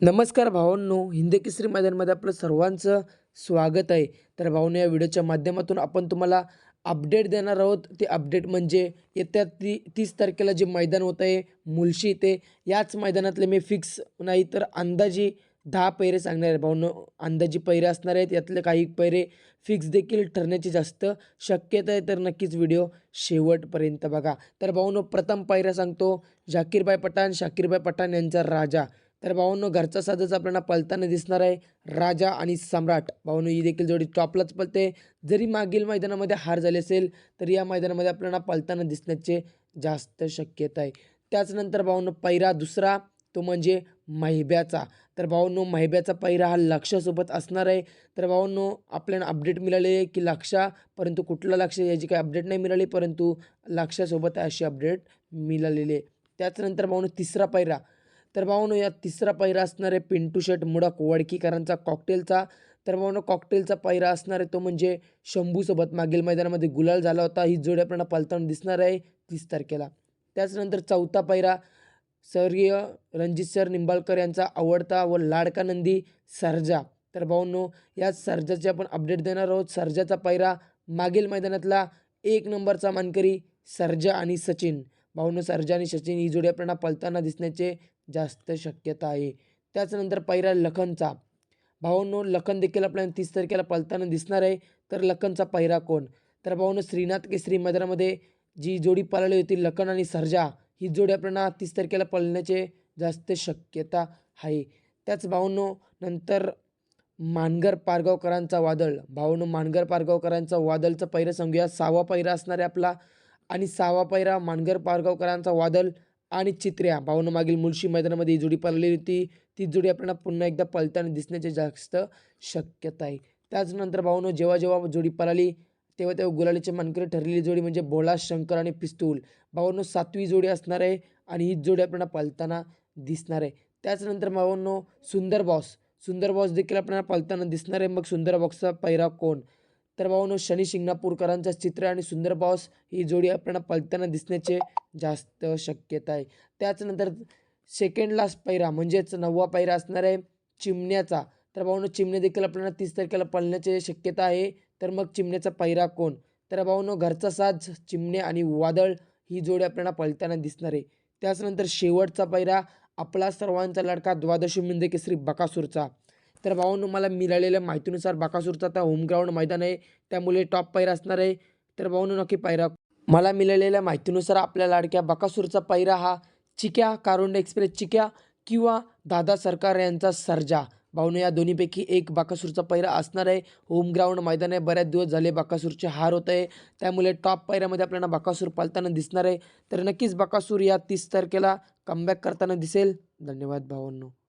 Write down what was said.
नमस्कार भावांनो हिंदी केसरी मैदानमध्ये आपलं सर्वांचं स्वागत आहे. तर भावांनो या व्हिडिओच्या माध्यमातून आपण तुम्हाला अपडेट देणार आहोत. ते अपडेट म्हणजे येत्या ती तीस तारखेला जे मैदान होत आहे मुलशी ते याच मैदानातले मी फिक्स नाही तर अंदाजी दहा पैरे सांगणार आहे भाऊनो अंदाजी पैरे असणार आहेत यातले काही पैरे फिक्स देखील ठरण्याची जास्त शक्यता आहे. तर नक्कीच व्हिडिओ शेवटपर्यंत बघा. तर भावांनो प्रथम पैरा सांगतो. झाकीरबाई पठाण शाकीरबाई पठाण यांचा राजा. तर भावांनो घरचा साजच आपल्याला पलताना दिसणार आहे. राजा आणि सम्राट. भावांनो ही देखील जोडी टॉपलाच पलते जरी मागील मैदानामध्ये हार झाली असेल तर या मैदानामध्ये आपल्याला पलताना दिसण्याचे जास्त शक्यता आहे. त्याचनंतर भावांनो पैरा दुसरा तो म्हणजे महिब्याचा. तर भावांनो महिब्याचा पैरा हा लक्षासोबत असणार आहे. तर भावांनो आपल्याला अपडेट मिळाले आहे की लक्षा परंतु कुठलं लक्ष याची काही अपडेट नाही मिळाली परंतु लक्षासोबत अशी अपडेट मिळालेली आहे. त्याचनंतर भावांनो तिसरा पैरा. तर भावांनो या तिसरा पहिरा असणार आहे पिंटू शेट मुडक वडकीकरांचा कॉकटेलचा. तर भावांनो कॉकटेलचा पहिरा असणार आहे तो म्हणजे शंभूसोबत मागील मैदानामध्ये गुलाल झाला होता. ही जोडी आपल्याला पलताना दिसणार आहे तीस तारखेला. त्याचनंतर चौथा पहिरा स्वर्गीय रणजित सर निंबाळकर यांचा आवडता व लाडका नंदी सर्जा. तर भाऊनो या सर्जाचे आपण अपडेट देणार आहोत. सर्जाचा पायरा मागील मैदानातला एक नंबरचा मानकरी सर्जा आणि सचिन. भाऊंनो सर्जा आणि सचिन ही जोडी आपल्याला पळताना दिसण्याचे जास्त शक्यता आहे. त्याचनंतर पैरा लखनचा. भाऊनो लखन देखील आपल्याला तीस तारखेला पळताना दिसणार आहे. तर लखनचा पहिरा कोण? तर भाऊनं श्रीनाथ केसरी मैदानामध्ये जी जोडी पळाली होती लखन आणि सर्जा ही जोडी आपल्याला तीस तारखेला पळण्याचे जास्त शक्यता आहे. त्याच भाऊनो नंतर मानगर पारगावकरांचा वादळ. भाऊनो मानगर पारगावकरांचा वादळचा पहिरा सांगूया सहावा पहिरा असणार आहे आपला आणि सहावा पैरा मानगर पारगावकरांचा वादल आणि चित्र्या. भावनामागील मुळशी मैदानामध्ये ही जोडी पळलेली होती. ती जोडी आपल्याला पुन्हा एकदा पळताना दिसण्याची जास्त शक्यता आहे. त्याचनंतर भाऊनो जेव्हा जेव्हा जोडी पळाली तेव्हा तेव्हा गुलालीची मानकरी ठरलेली जोडी म्हणजे भोळा शंकर आणि पिस्तूल. भावांनो सातवी जोडी असणार आहे आणि हीच जोडी आपल्याला पळताना दिसणार आहे. त्याचनंतर भावांनो सुंदर बॉस. सुंदर बॉस देखील आपल्याला पळताना दिसणार आहे. मग सुंदर बॉक्सचा पैरा कोण? तर भावांनो शनी शिंगणापूरकरांचा चित्र आणि सुंदर बॉस ही जोडी आपल्याला पळताना दिसण्याचे जास्त शक्यता आहे. त्याचनंतर सेकंड लास्ट पैरा म्हणजेच नववा पैरा असणार आहे चिमण्याचा. तर भाऊनो चिमणे देखील आपल्याला तीस तारखेला पळण्याची शक्यता आहे. तर मग चिमण्याचा पैरा कोण? तर भाऊनो घरचा साज चिमणे आणि वादळ ही जोडी आपल्याला पळताना दिसणार आहे. त्याचनंतर शेवटचा पैरा आपला सर्वांचा लडका द्वादशी मिंदे केसरी बकासूरचा. तर भाऊनो मला मिळालेल्या माहितीनुसार बाकासूरचा आता होम ग्राउंड मैदान आहे. त्यामुळे टॉप पायरा असणार आहे. तर भाऊनो नक्की पायरा मला मिळालेल्या माहितीनुसार आपल्या लाडक्या बकासूरचा पायरा हा चिक्या कारुंड एक्सप्रेस चिक्या किंवा दादा सरकार यांचा सर्जा. भाऊनो या दोन्हीपैकी एक बाकासूरचा पैरा असणार आहे. होम ग्राउंड मैदान आहे. बऱ्याच दिवस झाले बाकासूरचे हार होत आहे. त्यामुळे टॉप पैऱ्यामध्ये आपल्याला बाकासूर पालताना दिसणार आहे. तर नक्कीच बाकासूर या तीस तारखेला कमबॅक करताना दिसेल. धन्यवाद भावांनो.